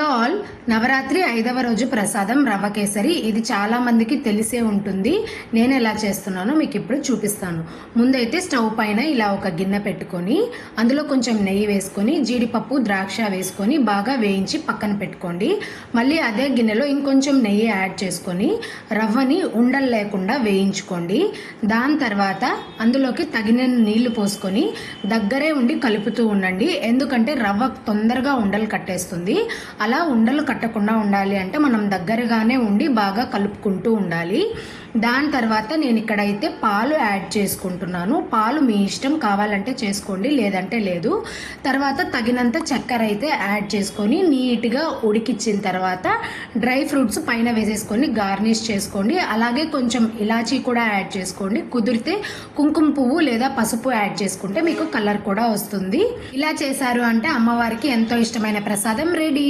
Hello all Navratri ఐదవ రోజు ప్రసాదం రవ్వ కేసరి. ఇది చాలామందికి తెలిసే ఉంటుంది. నేను ఎలా చేస్తున్నానో మీకు ఇప్పుడు చూపిస్తాను. ముందైతే స్టవ్ పైన ఇలా ఒక గిన్నె పెట్టుకొని అందులో కొంచెం నెయ్యి వేసుకొని జీడిపప్పు ద్రాక్ష వేసుకొని బాగా వేయించి పక్కన పెట్టుకోండి. మళ్ళీ అదే గిన్నెలో ఇంకొంచెం నెయ్యి యాడ్ చేసుకొని రవ్వని ఉండలు లేకుండా వేయించుకోండి. దాని తర్వాత అందులోకి తగిన నీళ్ళు పోసుకొని దగ్గరే ఉండి కలుపుతూ ఉండండి. ఎందుకంటే రవ్వ తొందరగా ఉండలు కట్టేస్తుంది. అలా ఉండలు కట్టకుండా ఉండాలి అంటే మనం దగ్గరగానే ఉండి బాగా కలుపుకుంటూ ఉండాలి. దాని తర్వాత నేను ఇక్కడైతే పాలు యాడ్ చేసుకుంటున్నాను. పాలు మీ ఇష్టం కావాలంటే చేసుకోండి లేదంటే లేదు. తర్వాత తగినంత చక్కెర అయితే యాడ్ చేసుకొని నీట్గా ఉడికిచ్చిన తర్వాత డ్రై ఫ్రూట్స్ పైన వేసేసుకొని గార్నిష్ చేసుకోండి. అలాగే కొంచెం ఇలాచీ కూడా యాడ్ చేసుకోండి. కుదిరితే కుంకుమ పువ్వు లేదా పసుపు యాడ్ చేసుకుంటే మీకు కలర్ కూడా వస్తుంది. ఇలా చేశారు అంటే అమ్మవారికి ఎంతో ఇష్టమైన ప్రసాదం రెడీ.